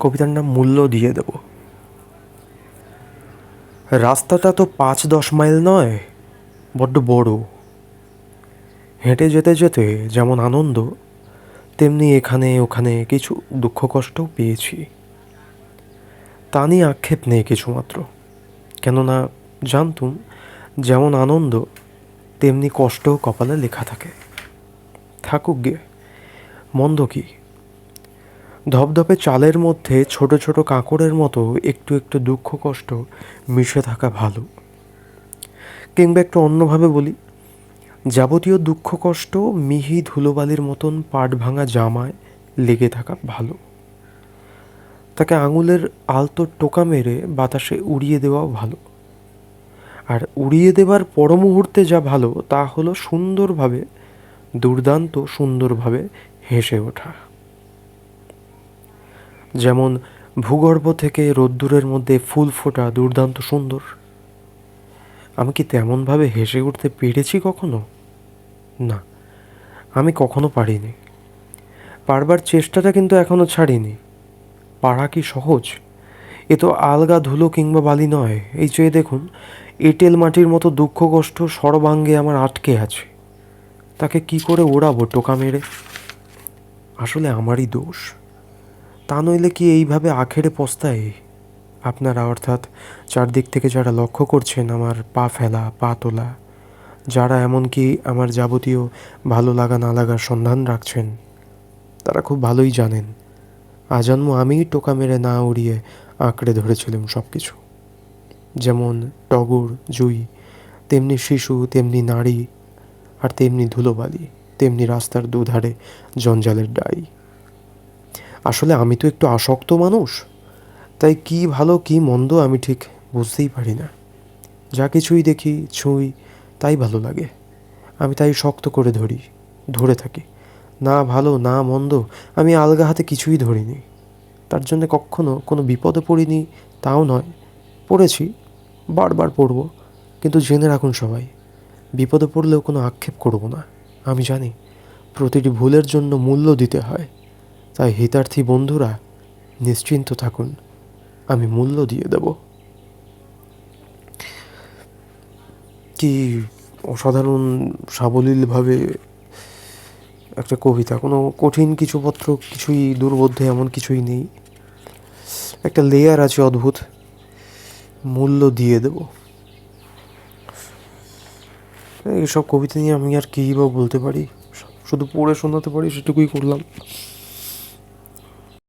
কবিতার নাম মূল্য দিয়ে দেব। রাস্তাটা তো পাঁচ দশ মাইল নয়, বড্ড বড়। হেঁটে যেতে যেতে যেমন আনন্দ, তেমনি এখানে ওখানে কিছু দুঃখ কষ্টও পেয়েছি। তা নিয়ে আক্ষেপ নেই কিছুমাত্র। কেননা জানতুম, যেমন আনন্দ, তেমনি কষ্টও কপালে লেখা থাকে। থাকুক গে, মন্দ কি? ধপধপে চালের মধ্যে ছোট ছোট কাঁকড়ের মতো একটু একটু দুঃখ কষ্ট মিশে থাকা ভালো। কিংবা একটু অন্যভাবে বলি, যাবতীয় দুঃখ কষ্ট, মিহি ধুলোবালির মতন পাট ভাঙা জামায় লেগে থাকা ভালো। তাকে আঙুলের আলতো টোকা মেরে বাতাসে উড়িয়ে দেওয়াও ভালো। আর উড়িয়ে দেবার পর মুহূর্তে যা ভালো, তা হলো সুন্দরভাবে, দুর্দান্ত সুন্দরভাবে হেসে ওঠা। যেমন ভূগর্ভ থেকে রোদ্দুরের মধ্যে ফুল ফোটা দুর্দান্ত সুন্দর। আমি কি তেমনভাবে হেসে উঠতে পেরেছি কখনো? না, আমি কখনো পারিনি। পারবার চেষ্টাটা কিন্তু এখনও ছাড়িনি। পারা কি সহজ? এ তো আলগা ধুলো কিংবা বালি নয়। এই চেয়ে দেখুন, এঁটেল মাটির মতো দুঃখ কষ্ট সর্বাঙ্গে আমার আটকে আছে। তাকে কি করে ওড়াবো টোকা মেরে? আসলে আমারই দোষ। তা নইলে কি এইভাবে আখেরে পস্তায়? আপনারা অর্থাৎ চারদিক থেকে যারা লক্ষ্য করছেন আমার পা ফেলা, পা তোলা, যারা এমনকি আমার যাবতীয় ভালো লাগা, না লাগার সন্ধান রাখছেন, তারা খুব ভালোই জানেন। আজন্ম আমিই টোকা মেরে না উড়িয়ে আঁকড়ে ধরেছিলাম সব কিছু যেমন টগর, জুই, তেমনি শিশু, তেমনি নারী, আর তেমনি ধুলোবালি, তেমনি রাস্তার দুধারে জঞ্জালের ডাই। আসলে আমি তো একটু আসক্ত মানুষ। তাই কি ভালো, কি মন্দ আমি ঠিক বুঝতেই পারি না। যা কিছুই দেখি, ছুঁই, তাই ভালো লাগে। আমি তাই শক্ত করে ধরি, ধরে থাকি। না ভালো, না মন্দ, আমি আলগা হাতে কিছুই ধরিনি। তার জন্য কখনো কোনো বিপদে পড়িনি, তাও নয়। পড়েছি, বারবার পড়ব, কিন্তু জেনে রাখুন সবাই, বিপদে পড়লেও কোনো আক্ষেপ করব না। আমি জানি, প্রতিটি ভুলের জন্য মূল্য দিতে হয়। তাই হিতার্থী বন্ধুরা, নিশ্চিন্ত থাকুন, আমি মূল্য দিয়ে দেব। কি অসাধারণ, সাবলীলভাবে একটা কবিতা, কোনো কঠিন কিছু পত্র কিছুই দুর্বোধ্য এমন কিছুই নেই। একটা লেয়ার আছে অদ্ভুত, মূল্য দিয়ে দেব। এইসব কবিতা নিয়ে আমি আর কী বা বলতে পারি? শুধু পড়ে শোনাতে পারি, সেটুকুই করলাম।